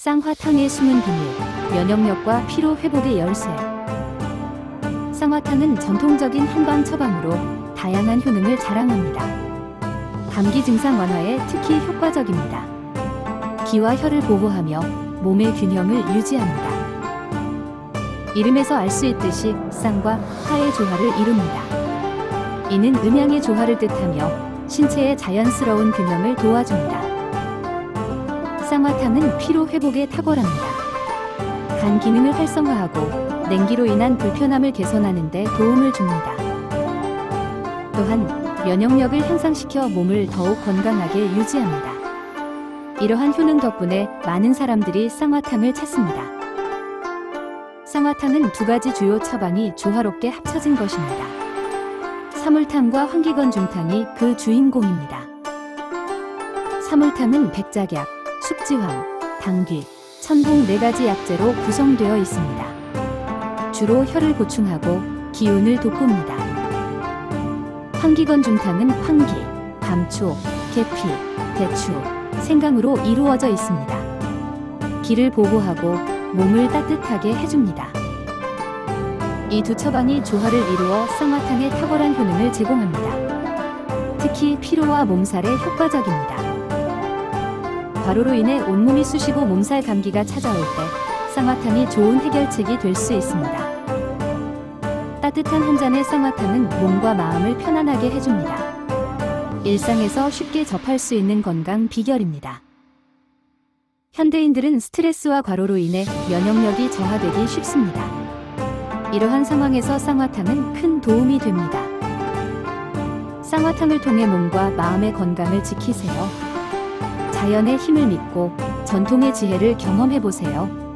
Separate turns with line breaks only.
쌍화탕의 숨은 비밀, 면역력과 피로 회복의 열쇠. 쌍화탕은 전통적인 한방 처방으로 다양한 효능을 자랑합니다. 감기 증상 완화에 특히 효과적입니다. 기와 혀를 보호하며 몸의 균형을 유지합니다. 이름에서 알 수 있듯이 쌍과 화의 조화를 이룹니다. 이는 음양의 조화를 뜻하며 신체의 자연스러운 균형을 도와줍니다. 쌍화탕은 피로 회복에 탁월합니다. 간 기능을 활성화하고 냉기로 인한 불편함을 개선하는 데 도움을 줍니다. 또한 면역력을 향상시켜 몸을 더욱 건강하게 유지합니다. 이러한 효능 덕분에 많은 사람들이 쌍화탕을 찾습니다. 쌍화탕은 두 가지 주요 처방이 조화롭게 합쳐진 것입니다. 사물탕과 환기건 중탕이 그 주인공입니다. 사물탕은 백작약, 숙지황, 당귀, 천봉 네 가지 약재로 구성되어 있습니다. 주로 혈을 보충하고 기운을 돋굽니다. 환기건 중탕은 황기, 감초, 계피, 대추, 생강으로 이루어져 있습니다. 기를 보호하고 몸을 따뜻하게 해줍니다. 이 두 처방이 조화를 이루어 쌍화탕의 탁월한 효능을 제공합니다. 특히 피로와 몸살에 효과적입니다. 과로로 인해 온몸이 쑤시고 몸살 감기가 찾아올 때 쌍화탕이 좋은 해결책이 될 수 있습니다. 따뜻한 한 잔의 쌍화탕은 몸과 마음을 편안하게 해줍니다. 일상에서 쉽게 접할 수 있는 건강 비결입니다. 현대인들은 스트레스와 과로로 인해 면역력이 저하되기 쉽습니다. 이러한 상황에서 쌍화탕은 큰 도움이 됩니다. 쌍화탕을 통해 몸과 마음의 건강을 지키세요. 자연의 힘을 믿고 전통의 지혜를 경험해 보세요.